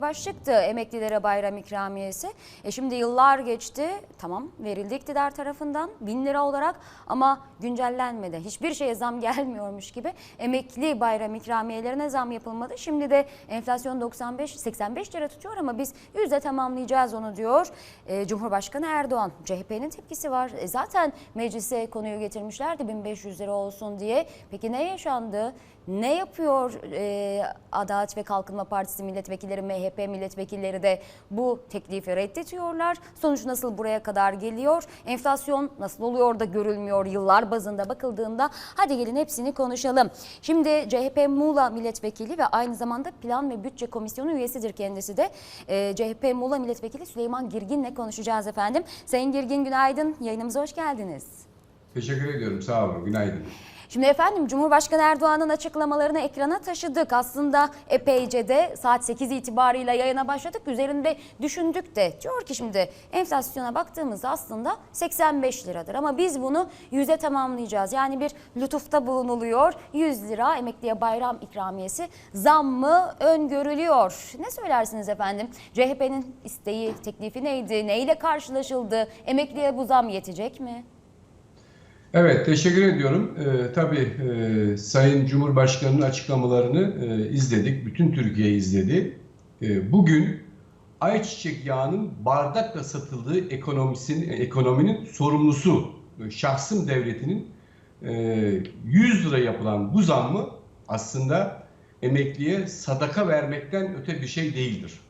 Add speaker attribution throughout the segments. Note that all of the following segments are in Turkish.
Speaker 1: Başlıktı emeklilere bayram ikramiyesi. E şimdi yıllar geçti. Tamam verildi iktidar tarafından bin lira olarak ama güncellenmedi. Hiçbir şeye zam gelmiyormuş gibi emekli bayram ikramiyelerine zam yapılmadı. Şimdi de enflasyon 95 85 lira tutuyor ama biz yüzde tamamlayacağız onu diyor. E, Cumhurbaşkanı Erdoğan CHP'nin tepkisi var. E, zaten meclise konuyu getirmişlerdi 1500 lira olsun diye. Peki ne yaşandı? Ne yapıyor e, Adalet ve Kalkınma Partisi milletvekilleri, MHP milletvekilleri de bu teklifi reddediyorlar. Sonuç nasıl buraya kadar geliyor? Enflasyon nasıl oluyor da görülmüyor yıllar bazında bakıldığında? Hadi gelin hepsini konuşalım. Şimdi CHP Muğla milletvekili ve aynı zamanda Plan ve Bütçe Komisyonu üyesidir kendisi de. E, CHP Muğla milletvekili Süleyman Girgin'le konuşacağız efendim. Sayın Girgin günaydın. Yayınımıza hoş geldiniz.
Speaker 2: Teşekkür ediyorum. Sağ olun. Günaydın.
Speaker 1: Şimdi efendim Cumhurbaşkanı Erdoğan'ın açıklamalarını ekrana taşıdık. Aslında epeyce de saat 8 itibarıyla yayına başladık. Üzerinde düşündük de. Diyor ki şimdi enflasyona baktığımızda aslında 85 liradır. Ama biz bunu 100'e tamamlayacağız. Yani bir lütufta bulunuluyor. 100 lira emekliye bayram ikramiyesi zammı öngörülüyor. Ne söylersiniz efendim? CHP'nin isteği, teklifi neydi? Neyle karşılaşıldı? Emekliye bu zam yetecek mi?
Speaker 2: Evet, teşekkür ediyorum. Ee, tabii e, Sayın Cumhurbaşkanı'nın açıklamalarını e, izledik. Bütün Türkiye izledi. E, bugün ayçiçek yağının bardakla satıldığı ekonomisinin, ekonominin sorumlusu e, şahsım devletinin e, 100 lira yapılan bu zammı aslında emekliye sadaka vermekten öte bir şey değildir.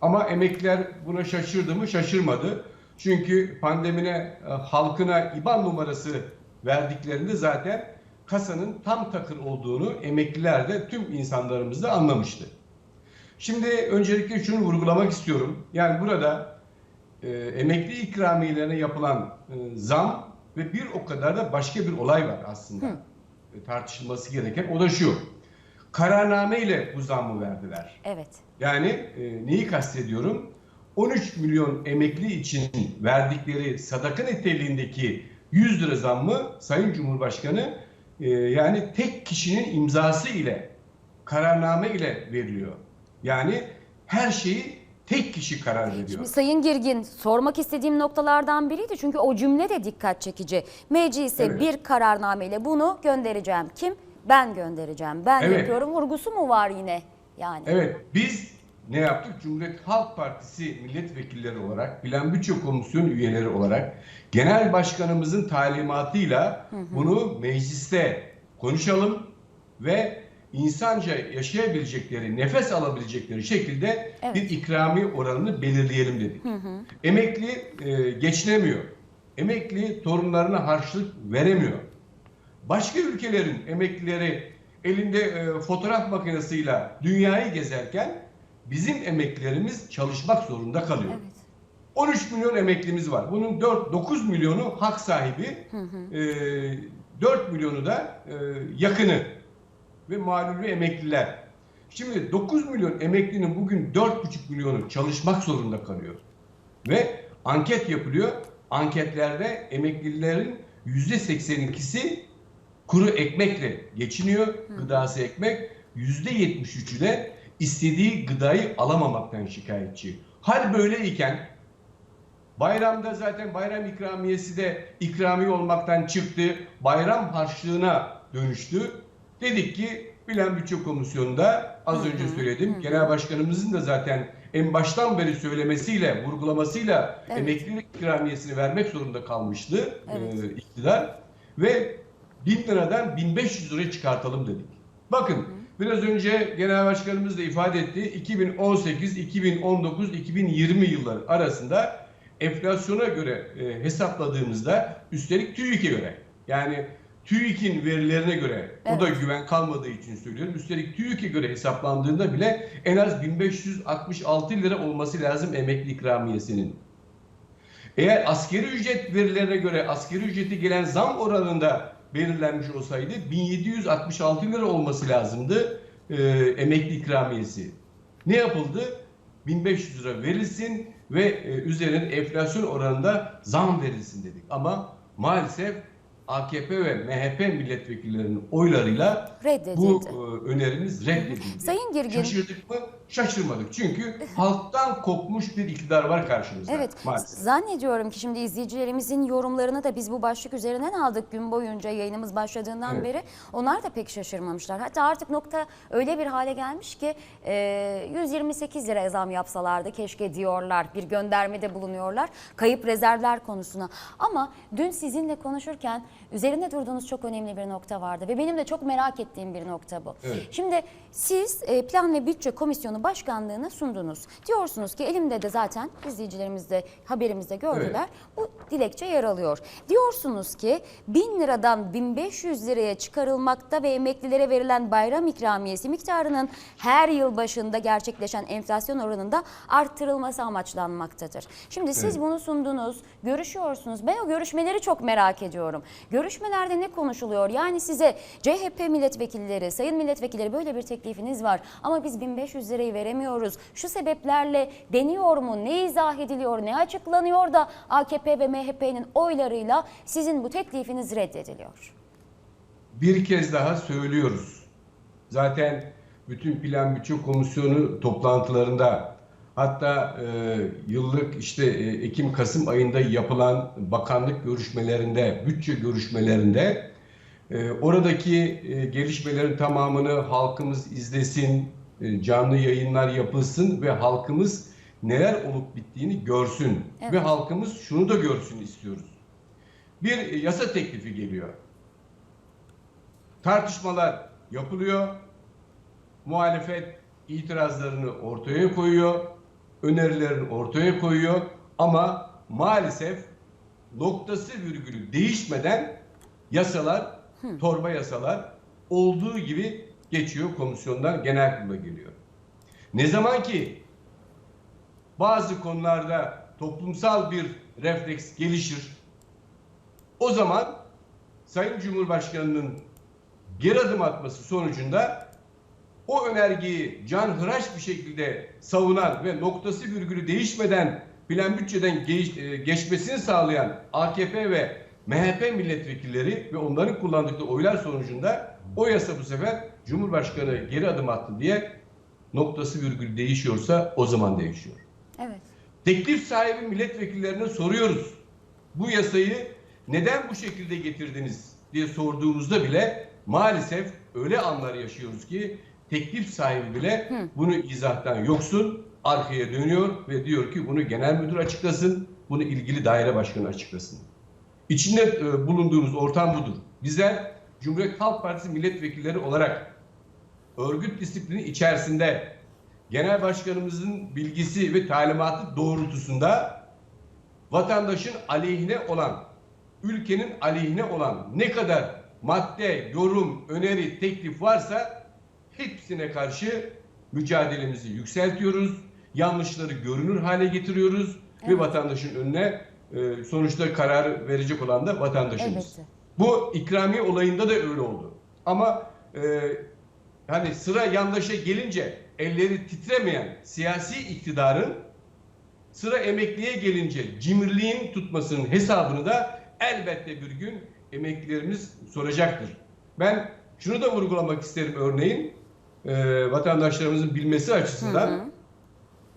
Speaker 2: Ama emekliler buna şaşırdı mı? Şaşırmadı. Çünkü pandemine e, halkına IBAN numarası verdiklerinde zaten kasanın tam takır olduğunu emekliler de tüm insanlarımız da anlamıştı. Şimdi öncelikle şunu vurgulamak istiyorum. Yani burada e, emekli ikramiyelerine yapılan e, zam ve bir o kadar da başka bir olay var aslında. E, tartışılması gereken o da şu. Kararname ile bu zammı verdiler.
Speaker 1: Evet.
Speaker 2: Yani e, neyi kastediyorum? 13 milyon emekli için verdikleri sadaka niteliğindeki 100 lira zammı Sayın Cumhurbaşkanı e, yani tek kişinin imzası ile kararname ile veriliyor. Yani her şeyi tek kişi karar veriyor.
Speaker 1: Şimdi Sayın Girgin sormak istediğim noktalardan biriydi. Çünkü o cümle de dikkat çekici. Meclise
Speaker 2: Evet.
Speaker 1: bir kararnameyle bunu göndereceğim. Kim? Ben göndereceğim. Ben
Speaker 2: Evet.
Speaker 1: yapıyorum. Vurgusu mu var yine? Yani.
Speaker 2: Evet biz ne yaptık? Cumhuriyet Halk Partisi milletvekilleri olarak, Plan Bütçe Komisyonu üyeleri olarak genel başkanımızın talimatıyla bunu mecliste konuşalım ve insanca yaşayabilecekleri, nefes alabilecekleri şekilde
Speaker 1: Evet.
Speaker 2: bir ikrami oranını belirleyelim dedik. Emekli e, geçinemiyor. Emekli torunlarına harçlık veremiyor. Başka ülkelerin emeklileri elinde e, fotoğraf makinesiyle dünyayı gezerken bizim emeklilerimiz çalışmak zorunda kalıyor.
Speaker 1: Evet.
Speaker 2: 13 milyon emeklimiz var. Bunun 4 9 milyonu hak sahibi, e, 4 milyonu da e, yakını ve malulü emekliler. Şimdi 9 milyon emeklinin bugün 4,5 milyonu çalışmak zorunda kalıyor. Ve anket yapılıyor. Anketlerde emeklilerin %82'si kuru ekmekle geçiniyor. Gıdası ekmek. %73'ü de istediği gıdayı alamamaktan şikayetçi. Hal böyleyken bayramda zaten bayram ikramiyesi de ikramiye olmaktan çıktı. Bayram harçlığına dönüştü. Dedik ki Bilen Bütçe Komisyonu'nda az önce söyledim. Genel Başkanımızın da zaten en baştan beri söylemesiyle, vurgulamasıyla
Speaker 1: Evet.
Speaker 2: emeklilik ikramiyesini vermek zorunda kalmıştı
Speaker 1: Evet.
Speaker 2: e, iktidar. Ve 1000 liradan 1500 liraya çıkartalım dedik. Bakın biraz önce Genel Başkanımız da ifade etti. 2018, 2019, 2020 yılları arasında enflasyona göre e, hesapladığımızda üstelik TÜİK'e göre yani TÜİK'in verilerine göre o da
Speaker 1: Evet.
Speaker 2: güven kalmadığı için söylüyorum. Üstelik TÜİK'e göre hesaplandığında bile en az 1566 lira olması lazım emekli ikramiyesinin. Eğer askeri ücret verilerine göre askeri ücreti gelen zam oranında belirlenmiş olsaydı 1766 lira olması lazımdı e, emekli ikramiyesi. Ne yapıldı? 1500 lira verilsin ve e, üzerine enflasyon oranında zam verilsin dedik. Ama maalesef AKP ve MHP milletvekillerinin oylarıyla bu e, önerimiz reddedildi.
Speaker 1: Sayın Girgin.
Speaker 2: Şaşırdık mı? Şaşırmadık. Çünkü halktan kopmuş bir iktidar var karşımızda.
Speaker 1: Evet,
Speaker 2: Maalesef.
Speaker 1: zannediyorum ki şimdi izleyicilerimizin yorumlarını da biz bu başlık üzerinden aldık gün boyunca yayınımız başladığından
Speaker 2: Evet.
Speaker 1: beri. Onlar da pek şaşırmamışlar. Hatta artık nokta öyle bir hale gelmiş ki e, 128 lira zam yapsalardı keşke diyorlar. Bir göndermede bulunuyorlar kayıp rezervler konusuna. Ama dün sizinle konuşurken üzerinde durduğunuz çok önemli bir nokta vardı ve benim de çok merak ettiğim bir nokta bu.
Speaker 2: Evet.
Speaker 1: Şimdi siz e, Plan ve Bütçe Komisyonu Başkanlığı'nı sundunuz. Diyorsunuz ki elimde de zaten izleyicilerimiz de haberimizde gördüler. Bu dilekçe yer alıyor. Diyorsunuz ki 1000 liradan 1500 liraya çıkarılmakta ve emeklilere verilen bayram ikramiyesi miktarının her yıl başında gerçekleşen enflasyon oranında arttırılması amaçlanmaktadır. Şimdi siz
Speaker 2: Evet.
Speaker 1: bunu sundunuz, görüşüyorsunuz. Ben o görüşmeleri çok merak ediyorum. Görüşmelerde ne konuşuluyor? Yani size CHP milletvekilleri, sayın milletvekilleri böyle bir teklifiniz var ama biz 1500 lirayı veremiyoruz. Şu sebeplerle deniyor mu? Ne izah ediliyor? Ne açıklanıyor da AKP ve MHP'nin oylarıyla sizin bu teklifiniz reddediliyor?
Speaker 2: bir kez daha söylüyoruz. Zaten bütün plan bütçe komisyonu toplantılarında hatta e, yıllık işte e, Ekim-Kasım ayında yapılan bakanlık görüşmelerinde, bütçe görüşmelerinde e, oradaki e, gelişmelerin tamamını halkımız izlesin, canlı yayınlar yapılsın ve halkımız neler olup bittiğini görsün.
Speaker 1: Evet.
Speaker 2: Ve halkımız şunu da görsün istiyoruz. Bir e, yasa teklifi geliyor tartışmalar yapılıyor. Muhalefet itirazlarını ortaya koyuyor. Önerilerini ortaya koyuyor. Ama maalesef noktası virgülü değişmeden yasalar, torba yasalar olduğu gibi geçiyor komisyondan genel kurula geliyor. Ne zaman ki bazı konularda toplumsal bir refleks gelişir, o zaman Sayın Cumhurbaşkanı'nın geri adım atması sonucunda o önergeyi canhıraş bir şekilde savunan ve noktası virgülü değişmeden plan bütçeden e, geçmesini sağlayan AKP ve MHP milletvekilleri ve onların kullandıkları oylar sonucunda o yasa bu sefer Cumhurbaşkanı geri adım attı diye noktası virgülü değişiyorsa o zaman değişiyor.
Speaker 1: Evet.
Speaker 2: Teklif sahibi milletvekillerine soruyoruz. Bu yasayı neden bu şekilde getirdiniz diye sorduğumuzda bile maalesef öyle anlar yaşıyoruz ki teklif sahibi bile bunu izahtan yoksun, arkaya dönüyor ve diyor ki bunu genel müdür açıklasın, bunu ilgili daire başkanı açıklasın. İçinde e, bulunduğumuz ortam budur. Bizler Cumhuriyet Halk Partisi milletvekilleri olarak örgüt disiplini içerisinde genel başkanımızın bilgisi ve talimatı doğrultusunda vatandaşın aleyhine olan, ülkenin aleyhine olan ne kadar madde, yorum, öneri, teklif varsa hepsine karşı mücadelemizi yükseltiyoruz. Yanlışları görünür hale getiriyoruz ve
Speaker 1: Evet.
Speaker 2: vatandaşın önüne e, sonuçta karar verecek olan da vatandaşımız.
Speaker 1: Elbette.
Speaker 2: Bu ikramiye olayında da öyle oldu. Ama e, hani sıra yandaşa gelince elleri titremeyen siyasi iktidarın sıra emekliye gelince cimriliğin tutmasının hesabını da elbette bir gün emeklilerimiz soracaktır. Ben şunu da vurgulamak isterim örneğin e, vatandaşlarımızın bilmesi açısından.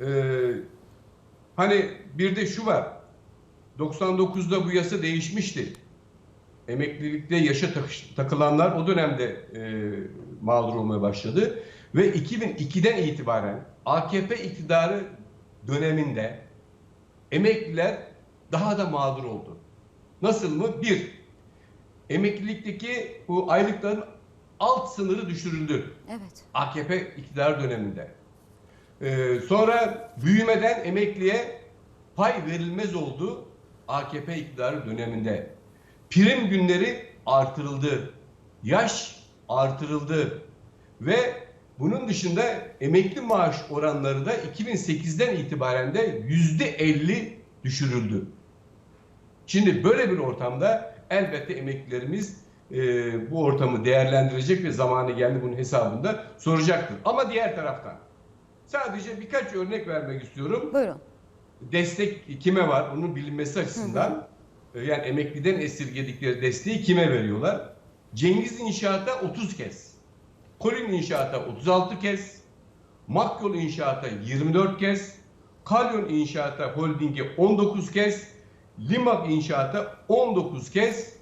Speaker 2: E, hani bir de şu var. 99'da bu yasa değişmişti emeklilikte yaşa takış- takılanlar o dönemde e, mağdur olmaya başladı. Ve 2002'den itibaren AKP iktidarı döneminde emekliler daha da mağdur oldu. Nasıl mı? Bir, emeklilikteki bu aylıkların alt sınırı düşürüldü.
Speaker 1: Evet.
Speaker 2: AKP iktidar döneminde. Ee, sonra büyümeden emekliye pay verilmez oldu AKP iktidarı döneminde. Prim günleri artırıldı. Yaş artırıldı. Ve bunun dışında emekli maaş oranları da 2008'den itibaren de %50 düşürüldü. Şimdi böyle bir ortamda elbette emeklilerimiz e, bu ortamı değerlendirecek ve zamanı geldi bunun hesabında soracaktır. Ama diğer taraftan sadece birkaç örnek vermek istiyorum.
Speaker 1: Buyurun.
Speaker 2: Destek kime var onun bilinmesi açısından e, yani emekliden esirgedikleri desteği kime veriyorlar? Cengiz İnşaat'a 30 kez, Kolin İnşaat'a 36 kez, Makyol İnşaat'a 24 kez, Kalyon İnşaat'a Holding'e 19 kez, Limak İnşaat'a 19 kez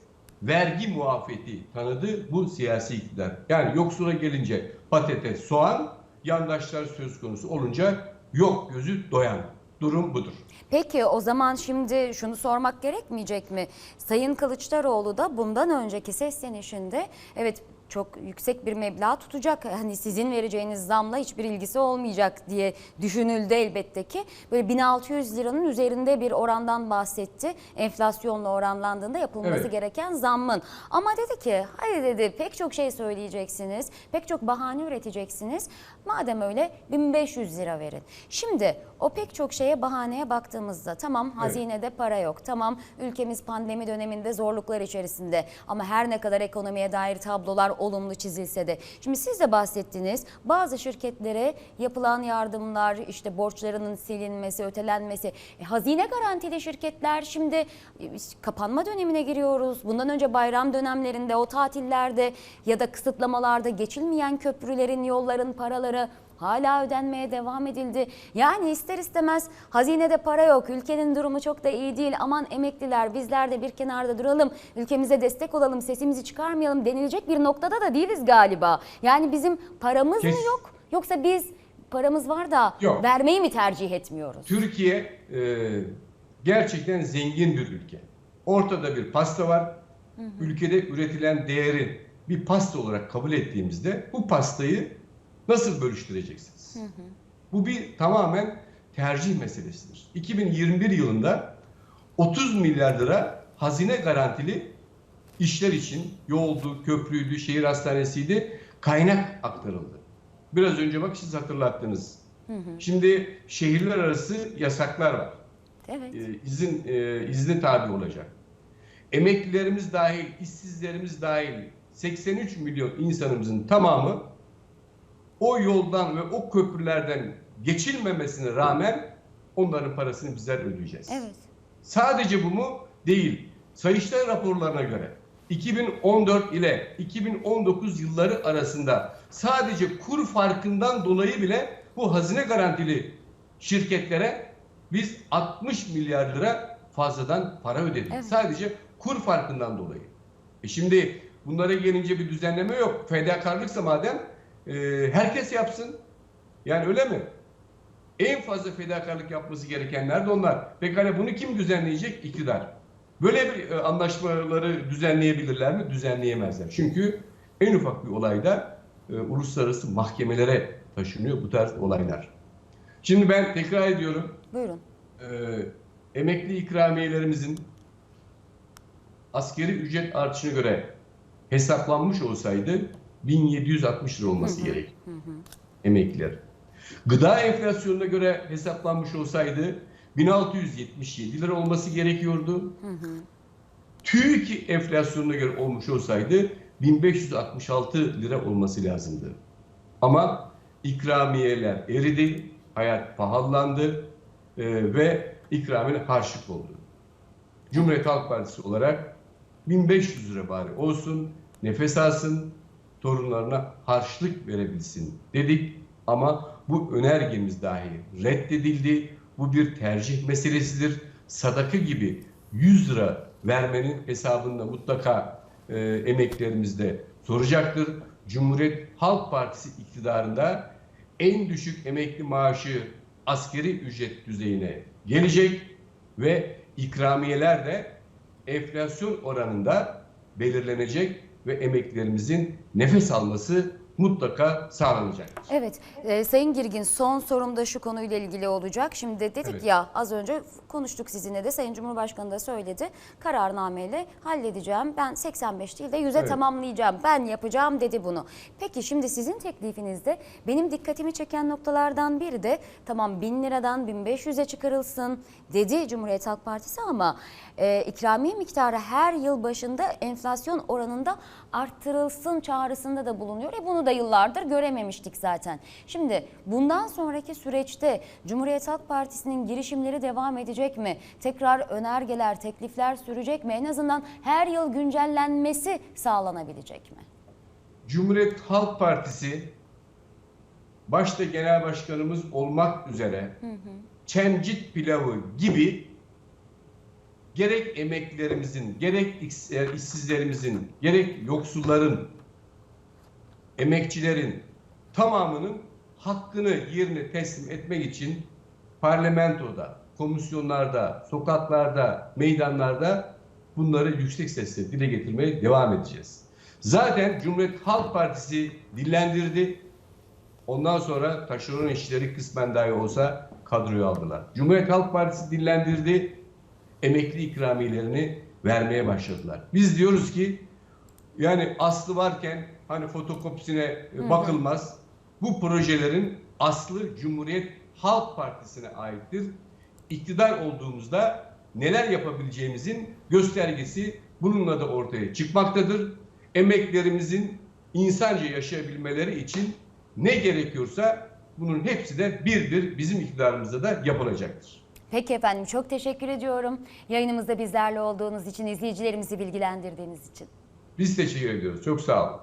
Speaker 2: vergi muafiyeti tanıdı bu siyasi iktidar. Yani yoksula gelince patates, soğan, yandaşlar söz konusu olunca yok gözü doyan. Durum budur.
Speaker 1: Peki o zaman şimdi şunu sormak gerekmeyecek mi? Sayın Kılıçdaroğlu da bundan önceki seslenişinde evet çok yüksek bir meblağ tutacak. Hani sizin vereceğiniz zamla hiçbir ilgisi olmayacak diye düşünüldü elbette ki. Böyle 1600 liranın üzerinde bir orandan bahsetti. Enflasyonla oranlandığında yapılması
Speaker 2: Evet.
Speaker 1: gereken zammın. Ama dedi ki hayır dedi pek çok şey söyleyeceksiniz. Pek çok bahane üreteceksiniz. Madem öyle 1500 lira verin. Şimdi o pek çok şeye bahaneye baktığımızda tamam hazinede para yok. Tamam ülkemiz pandemi döneminde zorluklar içerisinde. Ama her ne kadar ekonomiye dair tablolar olumlu çizilse de. Şimdi siz de bahsettiniz. Bazı şirketlere yapılan yardımlar işte borçlarının silinmesi, ötelenmesi. E, hazine garantili şirketler şimdi e, kapanma dönemine giriyoruz. Bundan önce bayram dönemlerinde o tatillerde ya da kısıtlamalarda geçilmeyen köprülerin, yolların paraları hala ödenmeye devam edildi. Yani ister istemez hazinede para yok. Ülkenin durumu çok da iyi değil. Aman emekliler bizler de bir kenarda duralım. Ülkemize destek olalım. Sesimizi çıkarmayalım denilecek bir noktada da değiliz galiba. Yani bizim paramız mı
Speaker 2: Kes-
Speaker 1: yok? Yoksa biz paramız var da
Speaker 2: Yok.
Speaker 1: vermeyi mi tercih etmiyoruz?
Speaker 2: Türkiye e, gerçekten zengin bir ülke. Ortada bir pasta var. Ülkede üretilen değeri bir pasta olarak kabul ettiğimizde bu pastayı nasıl bölüştüreceksiniz? Bu bir tamamen tercih meselesidir. 2021 yılında 30 milyar lira hazine garantili işler için yoldu, köprüydü, şehir hastanesiydi kaynak aktarıldı. Biraz önce bak siz hatırlattınız. Şimdi şehirler arası yasaklar var.
Speaker 1: Evet.
Speaker 2: Ee, izin e, izne tabi olacak. Emeklilerimiz dahil, işsizlerimiz dahil 83 milyon insanımızın tamamı o yoldan ve o köprülerden geçilmemesine rağmen onların parasını bizler ödeyeceğiz.
Speaker 1: Evet.
Speaker 2: Sadece bu mu? Değil. Sayıştay raporlarına göre 2014 ile 2019 yılları arasında sadece kur farkından dolayı bile bu hazine garantili şirketlere biz 60 milyar lira fazladan para ödedik.
Speaker 1: Evet.
Speaker 2: Sadece kur farkından dolayı. E şimdi bunlara gelince bir düzenleme yok. Fedakarlıksa madem e, herkes yapsın. Yani öyle mi? En fazla fedakarlık yapması gerekenler de onlar. Pekala bunu kim düzenleyecek? İktidar. Böyle bir e, anlaşmaları düzenleyebilirler mi? Düzenleyemezler. Çünkü en ufak bir olayda e, uluslararası mahkemelere taşınıyor bu tarz olaylar. Şimdi ben tekrar ediyorum.
Speaker 1: Buyurun.
Speaker 2: e, emekli ikramiyelerimizin askeri ücret artışına göre hesaplanmış olsaydı 1760 lira olması gerek. Emekliler. Gıda enflasyonuna göre hesaplanmış olsaydı 1677 lira olması gerekiyordu. TÜİK enflasyonuna göre olmuş olsaydı 1566 lira olması lazımdı. Ama ikramiyeler eridi, hayat pahalandı e, ve ikramiye harçlık oldu. Cumhuriyet Halk Partisi olarak 1500 lira bari olsun, nefes alsın, torunlarına harçlık verebilsin dedik. Ama bu önergemiz dahi reddedildi. Bu bir tercih meselesidir. Sadaka gibi 100 lira vermenin hesabında mutlaka e, emeklerimiz de soracaktır. Cumhuriyet Halk Partisi iktidarında en düşük emekli maaşı askeri ücret düzeyine gelecek ve ikramiyeler de enflasyon oranında belirlenecek ve emeklilerimizin nefes alması mutlaka sağlanacaktır.
Speaker 1: Evet, e, Sayın Girgin son sorum da şu konuyla ilgili olacak. Şimdi dedik
Speaker 2: Evet.
Speaker 1: ya az önce konuştuk sizinle de Sayın Cumhurbaşkanı da söyledi. Kararnameyle halledeceğim. Ben 85 değil de 100'e
Speaker 2: Evet.
Speaker 1: tamamlayacağım. Ben yapacağım dedi bunu. Peki şimdi sizin teklifinizde benim dikkatimi çeken noktalardan biri de tamam 1000 liradan 1500'e çıkarılsın dedi Cumhuriyet Halk Partisi ama e, ikramiye miktarı her yıl başında enflasyon oranında arttırılsın çağrısında da bulunuyor. E bunu da yıllardır görememiştik zaten. Şimdi bundan sonraki süreçte Cumhuriyet Halk Partisi'nin girişimleri devam edecek mi? Tekrar önergeler, teklifler sürecek mi? En azından her yıl güncellenmesi sağlanabilecek mi?
Speaker 2: Cumhuriyet Halk Partisi başta genel başkanımız olmak üzere çemcit pilavı gibi gerek emeklilerimizin, gerek e, işsizlerimizin, gerek yoksulların, emekçilerin tamamının hakkını yerine teslim etmek için parlamentoda, komisyonlarda, sokaklarda, meydanlarda bunları yüksek sesle dile getirmeye devam edeceğiz. Zaten Cumhuriyet Halk Partisi dillendirdi. Ondan sonra taşeron işleri kısmen dahi olsa kadroya aldılar. Cumhuriyet Halk Partisi dillendirdi. Emekli ikramiyelerini vermeye başladılar. Biz diyoruz ki yani aslı varken hani fotokopisine e, bakılmaz. Bu projelerin aslı Cumhuriyet Halk Partisi'ne aittir. İktidar olduğumuzda neler yapabileceğimizin göstergesi bununla da ortaya çıkmaktadır. Emeklerimizin insanca yaşayabilmeleri için ne gerekiyorsa bunun hepsi de bir bir bizim iktidarımızda da yapılacaktır.
Speaker 1: Peki efendim çok teşekkür ediyorum. Yayınımızda bizlerle olduğunuz için, izleyicilerimizi bilgilendirdiğiniz için.
Speaker 2: Biz teşekkür ediyoruz. Çok sağ olun.